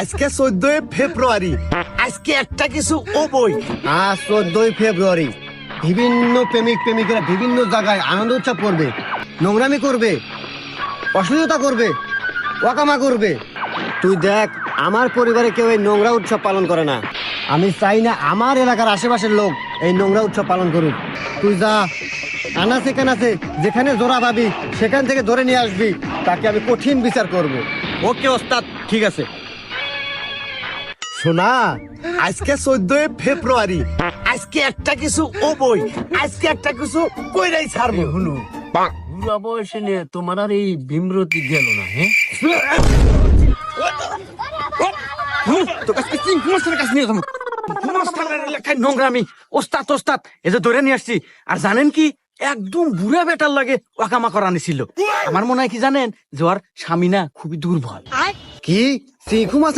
আজকে চোদ্দই ফেব্রুয়ারি। আজকে একটা কিছু ও বই। আজ চোদ্দই ফেব্রুয়ারি। বিভিন্ন প্রেমিক প্রেমিকেরা বিভিন্ন জায়গায় আনন্দ উৎসব করবে নোংরামি করবে অশ্লীলতা করবে ওয়াকামা করবে। তুই দেখ আমার পরিবারে কেউ এই নোংরা উৎসব পালন করে না। আমি চাই না আমার এলাকার আশেপাশের লোক এই নোংরা উৎসব পালন করুক। তুই যা আনাচে কানাচে যেখানে জোড়া পাবি সেখান থেকে ধরে নিয়ে আসবি তাকে আমি কঠিন বিচার করব। ওকে ওস্তাদ ঠিক আছে। শোনা আজকে চোদ্দই ফেব্রুয়ারি আজকে একটা কিছু ও বই আজকে একটা কিছু কইরাই ছাড়বো। হলো বুড়া বয়সে নিয়ে তোমার আর এই ভীমরতি গেল না হ্যাঁ তোর কাছে চিং কুমাস্তানের কাছে নিয়ে যাব? কুমাস্তানের এলাকায় নোংরামি। ওস্তাদ ওস্তাদ এই যে ধরে নিয়ে আসছি। আর জানেন কি? একদম বুড়া বেটার লাগে ওয়াকামা করা নিছিল আমার মনে হয় কি জানেন? যে ওর স্বামী না খুবই দুর্বল। কি?